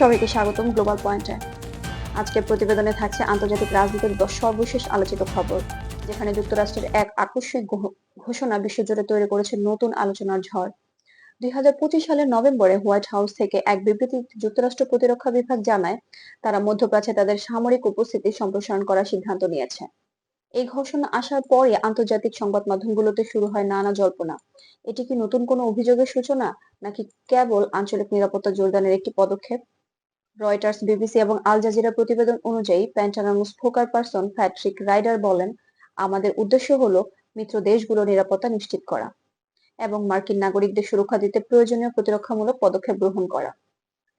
সবাইকে স্বাগতম গ্লোবাল পয়েন্টে আজকের প্রতিবেদনে থাকছে আন্তর্জাতিক রাজনীতির সর্বশেষ আলোচিত খবর, যেখানে যুক্তরাষ্ট্রের এক আকস্মিক ঘোষণা বিশ্বজুড়ে তৈরি করেছে নতুন আলোচনার ঝড়। দুই হাজার পঁচিশ সালের নভেম্বরে হোয়াইট হাউস থেকে এক বিবৃতিতে যুক্তরাষ্ট্র প্রতিরক্ষা বিভাগ জানায়, তারা মধ্যপ্রাচ্যে তাদের সামরিক উপস্থিতি সম্প্রসারণ করার সিদ্ধান্ত নিয়েছে। এই ঘোষণা আসার পরে আন্তর্জাতিক সংবাদ মাধ্যমগুলোতে শুরু হয় নানা জল্পনা। এটি কি নতুন কোনো অভিযোগের সূচনা, নাকি কেবল আঞ্চলিক নিরাপত্তা জোরদানের একটি পদক্ষেপ? রয়টার্স বিবিসি এবং আল জাজিরা প্রতিবেদন অনুযায়ী প্যান্টানার স্পোকার পারসন প্যাট্রিক রাইডার বলেন, আমাদের উদ্দেশ্য হলো মিত্র দেশগুলোর নিরাপত্তা নিশ্চিত করা এবং মার্কিন নাগরিকদের সুরক্ষা দিতে প্রয়োজনীয় প্রতিরক্ষামূলক পদক্ষেপ গ্রহণ করা।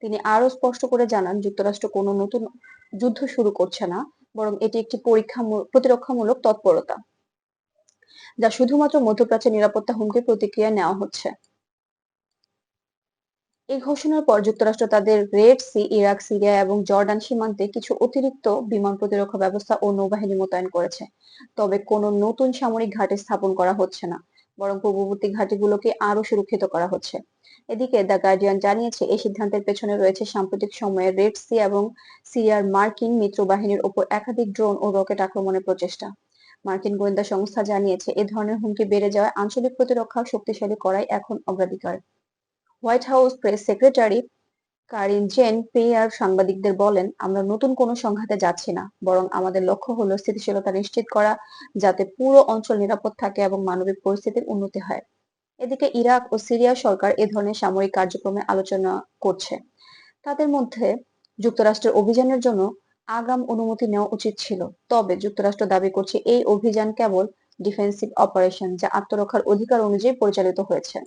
তিনি আরও স্পষ্ট করে জানান, যুক্তরাষ্ট্র কোনো নতুন যুদ্ধ শুরু করছে না, বরং এটি একটি পরীক্ষা প্রতিরক্ষামূলক তৎপরতা, যা শুধুমাত্র মধ্যপ্রাচ্যের নিরাপত্তা হুমকির প্রতিক্রিয়া নেওয়া হচ্ছে। এই ঘোষণার পর যুক্তরাষ্ট্র তাদের রেড সি, ইরাক, সিরিয়া এবং জর্ডান সীমান্তে কিছু অতিরিক্ত বিমান প্রতিরক্ষা ব্যবস্থা ও নৌবাহিনী মোতায়েন করেছে। তবে কোনো নতুন সামরিক ঘাঁটি স্থাপন করা হচ্ছে না, বরং পূর্ববর্তী ঘাঁটিগুলোকে আরও সুরক্ষিত করা হচ্ছে। এদিকে দ্য গার্ডিয়ান জানিয়েছে, এই সিদ্ধান্তের পেছনে রয়েছে সাম্প্রতিক সময়ে রেড সি এবং সিরিয়ার মার্কিন মিত্র বাহিনীর ওপর একাধিক ড্রোন ও রকেট আক্রমণের প্রচেষ্টা। মার্কিন গোয়েন্দা সংস্থা জানিয়েছে, এ ধরনের হুমকি বেড়ে যাওয়ায় আঞ্চলিক প্রতিরক্ষা শক্তিশালী করাই এখন অগ্রাধিকার। White House press secretary Karine Jean Pierre সাংবাদিকদের বলেন, আমরা নতুন কোনো সংঘাতে যাচ্ছি না, বরং আমাদের লক্ষ্য হলো স্থিতিশীলতা নিশ্চিত করা, যাতে পুরো অঞ্চল নিরাপদ থাকে এবং মানবিক পরিস্থিতির উন্নতি হয়। এদিকে ইরাক ও সিরিয়া সরকার এ ধরনের সামরিক কার্যক্রমে আলোচনা করছে। তাদের মধ্যে যুক্তরাষ্ট্রের অভিযানের জন্য আগাম অনুমতি নেওয়া উচিত ছিল, তবে যুক্তরাষ্ট্র দাবি করছে এই অভিযান কেবল ডিফেন্সিভ অপারেশন, যা আত্মরক্ষার অধিকার অনুযায়ী পরিচালিত হয়েছে।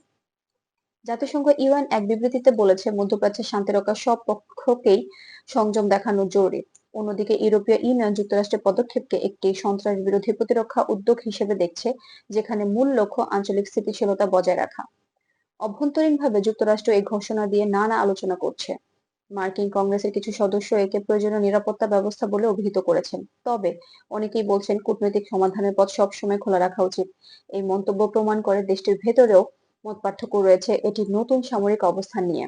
জাতিসংঘ ইউএন এক বিবৃতিতে বলেছে, মধ্যপ্রাচ্যে শান্তি রক্ষার সব পক্ষকেই সংযম দেখানো জরুরি। অন্যদিকে ইউরোপীয় ইউনিয়ন যুক্তরাষ্ট্রের পদক্ষেপকে একটি সন্ত্রাস বিরোধী প্রতিরক্ষা উদ্যোগ হিসেবে দেখছে, যেখানে মূল লক্ষ্য আঞ্চলিক স্থিতিশীলতা বজায় রাখা। অভ্যন্তরীণভাবে যুক্তরাষ্ট্র এই ঘোষণা দিয়ে নানা আলোচনা করছে। মার্কিন কংগ্রেসের কিছু সদস্য একে প্রয়োজনীয় নিরাপত্তা ব্যবস্থা বলে অভিহিত করেছেন। তবে অনেকেই বলছেন, কূটনৈতিক সমাধানের পথ সবসময় খোলা রাখা উচিত। এই মন্তব্য প্রমাণ করে দেশটির ভেতরেও মত পার্থক্য রয়েছে এটি নতুন সামরিক অবস্থান নিয়ে।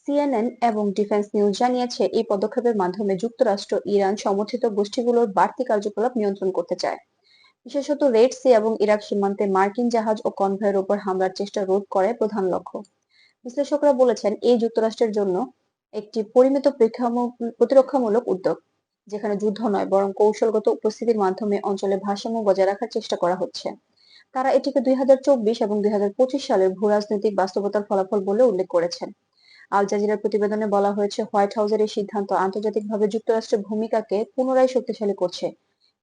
সিএনএন এবং ডিফেন্স নিউজ জানিয়েছে, এই পদক্ষেপের মাধ্যমে যুক্তরাষ্ট্র ইরান সমর্থিত গোষ্ঠীগুলোর বাড়তি কার্যকলাপ নিয়ন্ত্রণ করতে চায়। বিশেষত রেড সি এবং ইরাক সীমান্তে মার্কিন জাহাজ ও কনভয়ের উপর হামলার চেষ্টা রোধ করে প্রধান লক্ষ্য। বিশ্লেষকরা বলেছেন, এই যুক্তরাষ্ট্রের জন্য একটি পরিমিত প্রতিরক্ষামূলক উদ্যোগ, যেখানে যুদ্ধ নয়, বরং কৌশলগত উপস্থিতির মাধ্যমে অঞ্চলে ভারসাম্য বজায় রাখার চেষ্টা করা হচ্ছে। তারা এটিকে দুই এবং দুই সালের ভূ রাজনৈতিক বাস্তবতার ফলাফল বলে উল্লেখ করেছেন। আল জাজিরার প্রতিবেদনে বলা হয়েছে, হোয়াইট হাউসের এই সিদ্ধান্ত আন্তর্জাতিকভাবে যুক্তরাষ্ট্রের ভূমিকাকে পুনরায় শক্তিশালী করছে।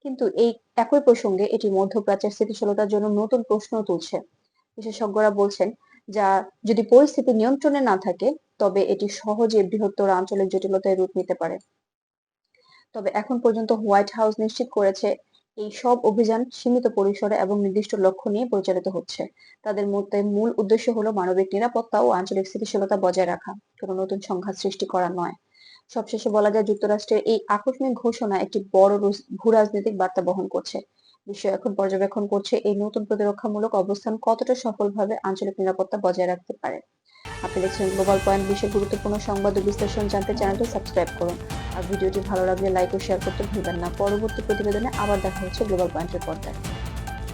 কিন্তু এই একই প্রসঙ্গে এটি মধ্যপ্রাচ্যের স্থিতিশীলতার জন্য নতুন প্রশ্ন তুলছে। বিশেষজ্ঞরা বলছেন, যা যদি পরিস্থিতি নিয়ন্ত্রণে না থাকে, তবে এটি সহজে বৃহত্তর আঞ্চলিক জটিলতায় রূপ নিতে পারে। তবে এখন পর্যন্ত হোয়াইট হাউস নিশ্চিত করেছে এই সব অভিযান সীমিত পরিসরে এবং নির্দিষ্ট লক্ষ্য নিয়ে পরিচালিত হচ্ছে। তাদের মধ্যে মূল উদ্দেশ্য হলো মানবিক নিরাপত্তা ও আঞ্চলিক স্থিতিশীলতা বজায় রাখা, কোনো নতুন সংঘাত সৃষ্টি করা নয়। সবশেষে বলা যায় যুক্তরাষ্ট্রের এই আকস্মিক ঘোষণা একটি বড় ভূ রাজনৈতিক বার্তা বহন করছে। বিশ্ব এখন পর্যবেক্ষণ করছে এই নতুন প্রতিরক্ষামূলক অবস্থান কতটা সফলভাবে আঞ্চলিক নিরাপত্তা বজায় রাখতে পারে। আপনি দেখছেন গ্লোবাল পয়েন্ট বিশ্বের গুরুত্বপূর্ণ সংবাদ ও বিশ্লেষণ জানতে চ্যানেলটি সাবস্ক্রাইব করুন। আর ভিডিওটি ভালো লাগলে লাইক ও শেয়ার করতে ভুলবেন না। পরবর্তী প্রতিবেদনে আবার দেখা হচ্ছে গ্লোবাল পয়েন্টের পর্দায়।